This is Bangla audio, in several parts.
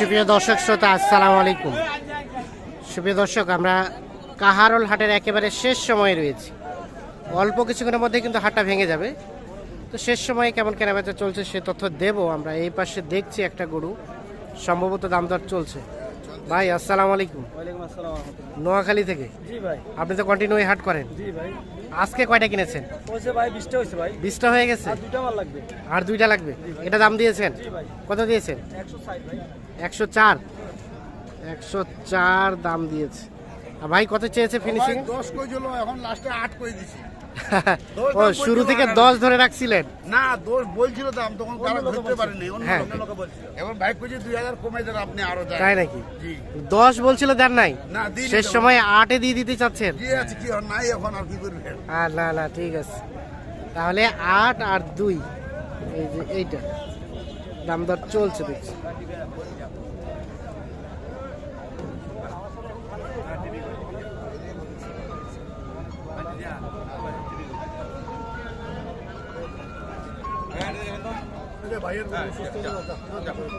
সুপ্রিয় দর্শক শ্রোতা আসসালামু আলাইকুম। সুপ্রিয় দর্শক আমরা কাহারল হাটের একেবারে শেষ সময়ে রয়েছি। অল্প কিছুক্ষণের মধ্যে কিন্তু হাটটা ভেঙে যাবে। তো শেষ সময়ে কেমন কেনাবেচা চলছে সে তথ্য দেব। আমরা এই পাশে দেখছি একটা গরু সম্ভবত দাম দর চলছে। ভাই আসসালামু আলাইকুম। ওয়ালাইকুম আসসালাম। নোয়াখালী থেকে? আপনি তো কন্টিনিউ হাট করেন। আজকে কয়টা কিনেছেন? হয়েছে ভাই বিশটা হয়েছে ভাই। বিশটা হয়ে গেছে? আর দুইটা মাল লাগবে। আর দুইটা লাগবে? এটা দাম দিয়েছেন? কত দিয়েছেন? একশো চার? একশো চার দাম দিয়েছে। আর ভাই কত চেয়েছে ফিনিশিং দশ কই এখন লাস্টে আট কই দিছি। ও শুরু থেকে দশ ধরে রাখছিলেন? না দোষ বলছিল দাম তখন তারা ধরতে পারেনি অন্য হ্যাঁ। লোকে বলছিল। এখন ভাই কইছে দুই হাজার কমে দেন আপনি আরও দেন তাই নাকি? দশ বলছিল দেন নাই? না শেষ সময় আটে দিয়ে দিতে চাচ্ছেন? আছে কি আর নাই এখন আর কি করবেন আর না না ঠিক আছে। তাহলে আট আর দুই এই যে এইটা। দাম দর চলছে দেখছি।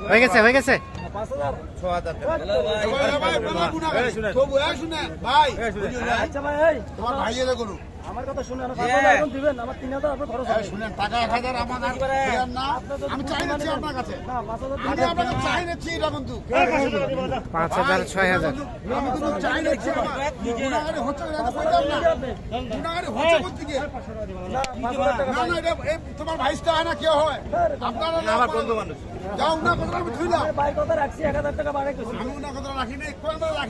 হয়ে গেছে হয়ে গেছে ভাই? আচ্ছা ভাই এই তোমার ভাইয়েরে করুন। আমার কথা শুনে পাঁচ হাজার এখন দিবেন আমার তিন হাজার আপনার খরচ হবে। শুনেন, টাকা এক হাজার আমার দেন না। আমি চাই নিচ্ছি আপনার কাছে। না পাঁচ হাজার আমি আপনাকে চাই নিচ্ছি এটা কিন্তু। পাঁচ হাজার ছয় হাজার। আমি কিন্তু চাই নিচ্ছি। গুনাগারি হচ্ছে। গুনাগারি হচ্ছে বলতে কি? না না, এটা তোমার ভাইসটা হয় না কেউ হয়। আপনারা আমার বন্ধু মানুষ। যাও না কথা আমি থইলাম বাইক কথা রাখছি এক হাজার টাকা বাড়াই আমি না কথা রাখি নাই কোন আমরা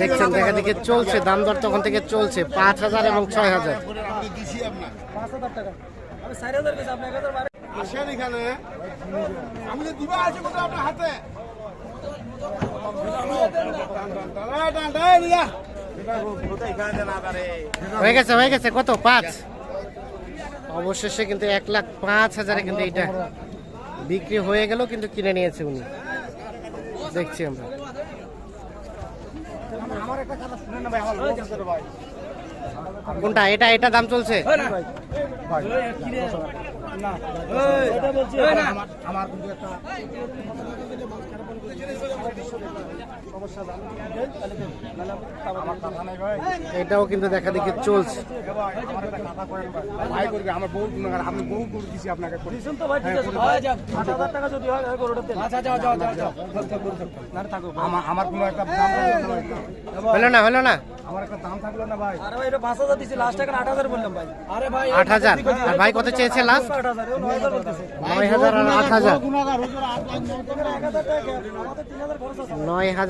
দেখছেন দেখা দেখে চলছে দাম দর তখন থেকে চলছে পাঁচ হাজার এবং ছয় হাজার। আসেন এখানে। আমি দিবা আছে আপনার হাতে। হয়ে গেছে হয়ে গেছে কত? পাঁচ? অবশেষে কিন্তু এক লাখ পাঁচ হাজারে কিন্তু এইটা। বিক্রি হয়ে গেল কিন্তু কিনে নিয়েছে উনি দেখছি আমরা কোনটা এটা এটা দাম চলছে বলছি এটাও কিন্তু দেখা দেখি চলছে দিছেন তো ভাই ঠিক আছে ভাই আট হাজার টাকা যদি হয় গরুটা দেন আচ্ছা যাও যাও যাও যাও না আমার কোনো একটা হলো না হলো না আমার একটা দাম থাকল না ভাই আরে ভাই এটা দিছি লাস্ট বললাম ভাই আরে ভাই আর ভাই কত চেয়েছে লাস্ট বলতেছে আর খরচ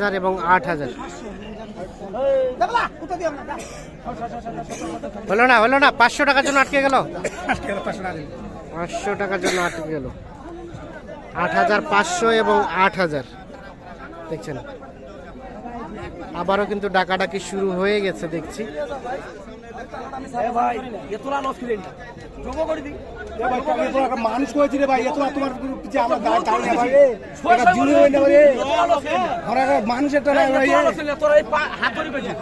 আছে হাজার এবং আট হাজার। হলো না হলো না, পাঁচশো টাকার জন্য আটকে গেল? পাঁচশো টাকার জন্য আটকে গেল। আট হাজার পাঁচশো এবং আট হাজার। দেখছেন? আবারও কিন্তু ডাকাডাকি শুরু হয়ে গেছে, দেখছি। ভাই এ তোলা লস কিলেন যোগ করে দি মানুষ করেছি রে ভাই এত তোমার যে আমার দাঁড়িয়ে ভাই এটা জুনি হই না। ভাই। আমরা একটা মানুষ একটা নাই ভাই তোরা এই হাত ধরে কইছিস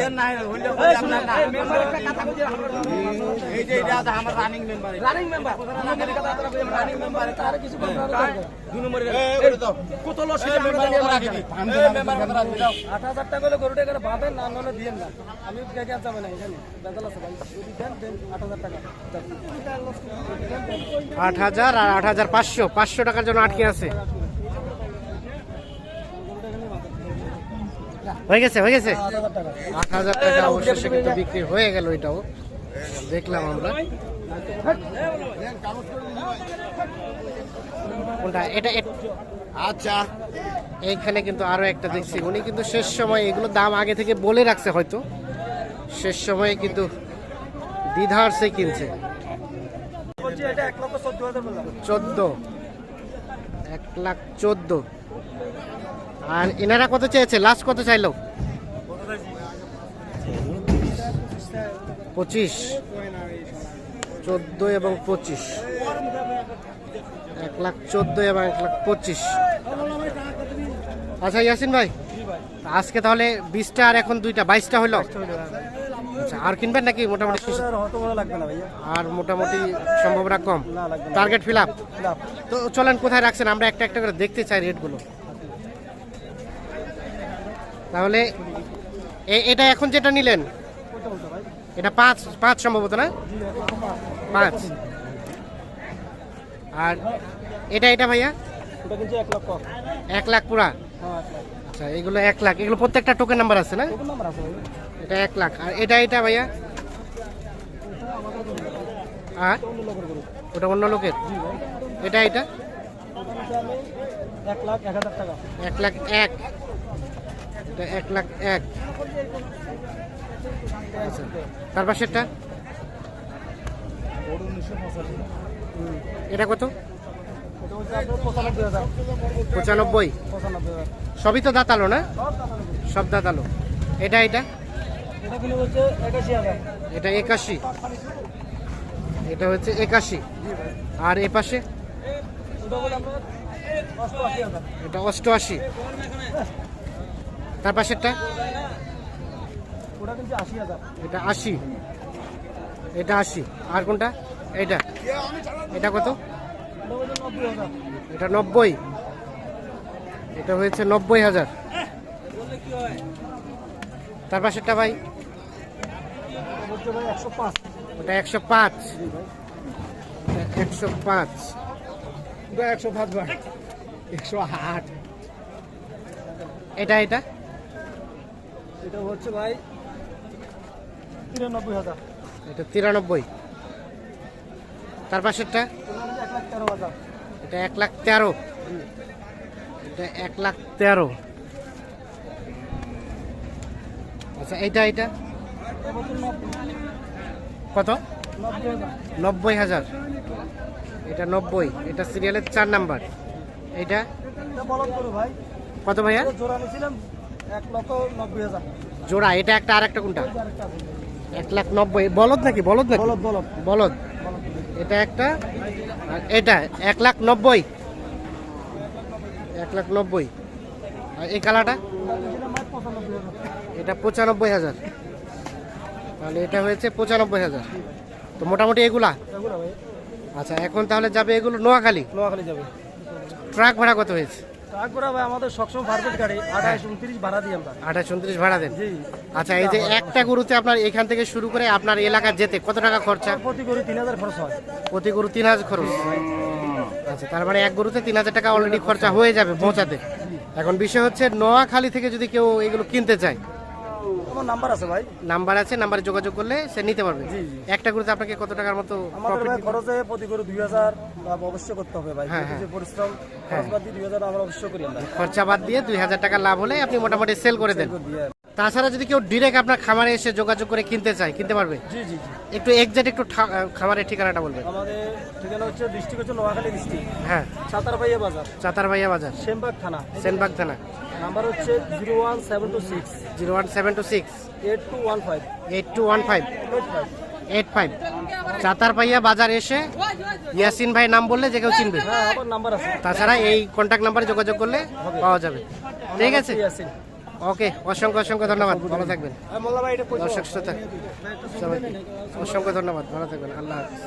দেন না হইলে কই আপনার না এই যে এটা আমার running member running member running member তার কিছু দুই নম্বরে কত লস আট হাজার টাকা হলে গরুটা এখানে বাঁধেন না দিয়েন না। আমি দেখে যাবে না এখানে। বেজাল আছে ভাই। যদি দেন দেন আট হাজার টাকা। আট হাজার আর আট হাজার পাঁচশো। পাঁচশো টাকার জন্য আটকে আছে। হয়ে গেছে হয়ে গেছে। আট হাজার টাকা। অবশেষে কিন্তু বিক্রি হয়ে গেল এটাও। দেখলাম আমরা। কোনটা? এটা আচ্ছা। এইখানে কিন্তু আরও একটা দেখছি। উনি কিন্তু শেষ সময় এগুলো দাম আগে থেকে বলে রাখছে হয়তো। শেষ সময়ে কিন্তু দ্বিধার সে কিনছে। চোদ্দ চোদ্দ। এক লাখ চোদ্দ। আর এনারা কত চেয়েছে? লাস্ট কত চাইলো? পঁচিশ। চোদ্দ এবং পঁচিশ। এক লাখ চোদ্দ এবং এক লাখ পঁচিশ। আচ্ছা ইয়াসিন ভাই আজকে তাহলে বিশটা আর এখন দুইটা বাইশটা হলো? আচ্ছা আর কিনবেন নাকি মোটামুটি? আর মোটামুটি সম্ভাবনা কম? টার্গেট ফিল তো চলেন, কোথায় রাখছেন? আমরা একটা একটা করে দেখতে চাই রেটগুলো। তাহলে এটা এখন যেটা নিলেন? এটা পাঁচ পাঁচ সম্ভবত না? পাঁচ। আর এটা এটা ভাইয়া? এক লাখ পুরা। আচ্ছা এগুলো এক লাখ। এগুলো প্রত্যেকটা টোকেন নাম্বার আছে না? এটা এক লাখ। আর এটা এটা ভাইয়া? আর? ওটা অন্য লোকের? এটা এটা? এক লাখ এক। হাজার এক লাখ এক এটা এক লাখ এক। আচ্ছা তার পাশেরটা? এটা কত? পঁচানব্বই। সবই তো দাঁতালো না। সব দাঁতালো। এটা এটা? এটা একাশি এটা হচ্ছে একাশি। আর এ পাশে? এটা অষ্টআশি। তার পাশেরটা? এটা আশি। এটা আশি। আর কোনটা? এটা এটা কত? এটা নব্বই। এটা হয়েছে নব্বই হাজার। তার পাশেরটা ভাই? ওটা একশো পাঁচ। একশো পাঁচ। ওটা একশো পাঁচ ভাই একশো আট। এটা এটা? এটা হচ্ছে ভাই তিরানব্বই হাজার। এটা তিরানব্বই। তার পাশেরটা? এটা এক লাখ তেরো। এটা এক লাখ তেরো। আচ্ছা এইটা এটা কত? নব্বই হাজার। এটা নব্বই। এটা সিরিয়ালের চার নাম্বার এটা কত ভাইয়া? জোড়া। এটা একটা আর একটা কোনটা। এক লাখ নব্বই। বলদ নাকি? বলদ নাকি? বলদ এটা একটা? আর এটা? এক লাখ নব্বই। এক লাখ নব্বই। আর এই হাজার এটা পঁচানব্বই হাজার। তাহলে এটা হয়েছে পঁচানব্বই হাজার। তো মোটামুটি এগুলা? আচ্ছা এখন তাহলে যাবে এগুলো নোয়াখালী? নোয়াখালী যাবে। ট্রাক ভাড়া কত হয়েছে? তারপরে ভাই আমাদের সবসময় পারফেক্ট গাড়ি আঠাশ উনত্রিশ ভাড়া দিই আমরা। আঠাশ উনত্রিশ ভাড়া দেন? আচ্ছা এই যে একটা গরুতে আপনার এখান থেকে শুরু করে আপনার এলাকা যেতে কত টাকা খরচা? প্রতি তিন হাজার খরচ হয়। প্রতি গরু তিন হাজার খরচ? আচ্ছা তার মানে এক গরুতে তিন হাজার টাকা অলরেডি খরচা হয়ে যাবে পৌঁছাতে। এখন বিষয় হচ্ছে নোয়াখালী থেকে যদি কেউ এগুলো কিনতে চায় আমার নাম্বার আছে ভাই। নাম্বার আছে নাম্বারে যোগাযোগ করলে সে নিতে পারবে। একটা গরুতে আপনাকে কত টাকার মতো আমাদের ভাই খরচে প্রতি করে দুই হাজার লাভ অবশ্যই করতে হবে ভাই। হ্যাঁ, হ্যাঁ। পরিশ্রম খরচ বাদ দিয়ে দুই হাজার আমরা অবশ্যই করি আমরা। খরচা বাদ দিয়ে দুই হাজার টাকা লাভ হলে আপনি মোটামুটি সেল করে দেন। তাছাড়া যদি কেউ ডিরেক্ট আপনার খামারে এসে যোগাযোগ করে কিনতে চায় কিনতে পারবে? জি জি একটু এক্সাক্ট একটু খামারের ঠিকানাটা বলবেন। আমাদের ঠিকানা হচ্ছে ডিস্ট্রিক্ট হচ্ছে নোয়াখালী ডিস্ট্রিক্ট হ্যাঁ। সাতারপাইয়া বাজার। চাতারবাইয়া বাজার। সেমবাগ থানা। সেনবাগ থানা। নাম্বার হচ্ছে zero one seven two six. Zero one seven two six. Eight two one five. Eight two one five. Eight five. Eight five. Chatarpaiya বাজার এসে ইয়াসিন ভাই নাম বললে যে কেউ চিনবে। হ্যাঁ তাছাড়া এই কন্ট্যাক্ট নাম্বারে যোগাযোগ করলে পাওয়া যাবে। ঠিক আছে? ওকে অসংখ্য অসংখ্য ধন্যবাদ। ভালো থাকবেন। এটা দর্শক শ্রোতা। সবাইকে অসংখ্য ধন্যবাদ। ভালো থাকবেন। আল্লাহ হাফিজ।